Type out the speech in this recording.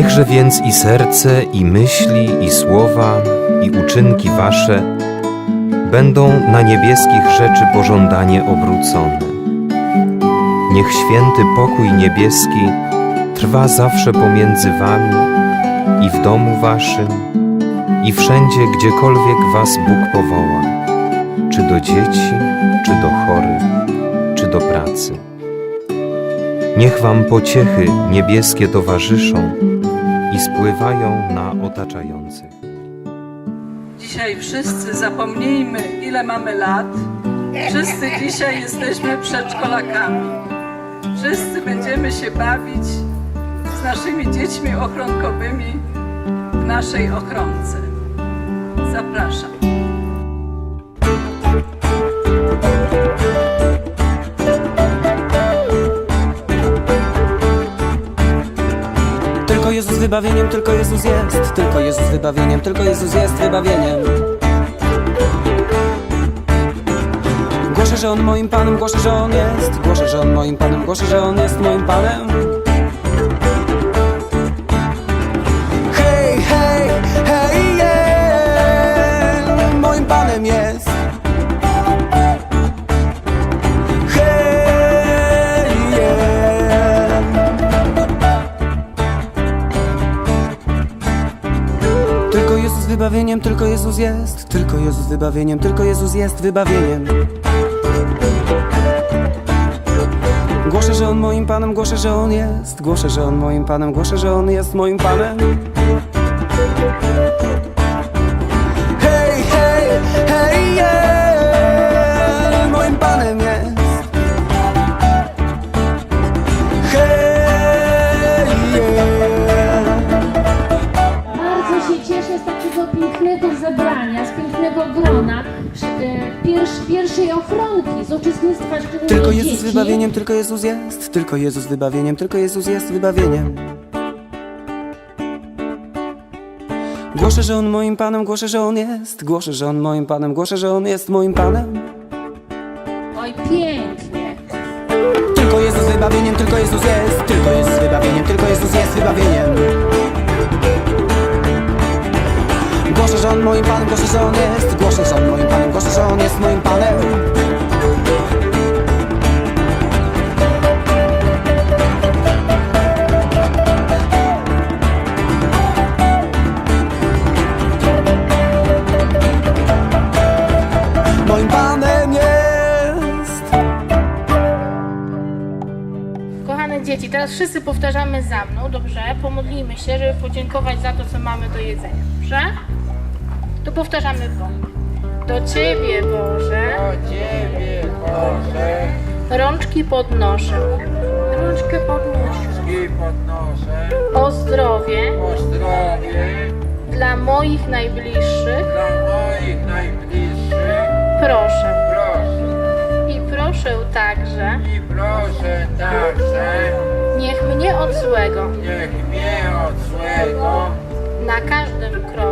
Niechże więc i serce, i myśli, i słowa, i uczynki wasze będą na niebieskich rzeczy pożądanie obrócone. Niech święty pokój niebieski trwa zawsze pomiędzy wami i w domu waszym, i wszędzie, gdziekolwiek was Bóg powoła, czy do dzieci, czy do chorych, czy do pracy. Niech wam pociechy niebieskie towarzyszą i spływają na otaczających. Dzisiaj wszyscy zapomnijmy, ile mamy lat. Wszyscy dzisiaj jesteśmy przedszkolakami. Wszyscy będziemy się bawić z naszymi dziećmi ochronkowymi w naszej ochronce. Zapraszam. Tylko Jezus wybawieniem, tylko Jezus jest. Tylko Jezus wybawieniem, tylko Jezus jest wybawieniem. Głoszę, że On moim Panem, głoszę, że On jest. Głoszę, że On moim Panem, głoszę, że On jest moim Panem wybawieniem, tylko Jezus jest Tylko Jezus wybawieniem, tylko Jezus jest wybawieniem. Głoszę, że On moim Panem, głoszę, że On jest Głoszę, że On moim Panem, głoszę, że On jest moim Panem ochronki, z uczestnictwa Tylko Jezus dzieci. wybawieniem, tylko Jezus jest. Tylko Jezus wybawieniem, tylko Jezus jest wybawieniem. Głoszę, że On moim Panem, głoszę, że On jest. Głoszę, że On moim Panem, głoszę, że On jest moim Panem. Oj, pięknie. Tylko Jezus wybawieniem, tylko Jezus jest. Tylko Jezus wybawieniem, tylko Jezus jest wybawieniem Głoszę, że On moim Panem, głoszę, że On jest Głoszę, że On moim Panem, głoszę, że On jest moim Panem Moim Panem jest Kochane dzieci, teraz wszyscy powtarzamy za mną, dobrze? Pomodlimy się, żeby podziękować za to, co mamy do jedzenia, dobrze? To powtarzamy po. Do Ciebie, Boże, Do Ciebie, Boże, rączki podnoszę. Rączkę podnoszę. podnoszę. O zdrowie. O zdrowie. Dla moich najbliższych. Dla moich najbliższych. proszę. Proszę. I proszę także, i proszę także, niech mnie od złego. Niech mnie od złego. Na każdym kroku,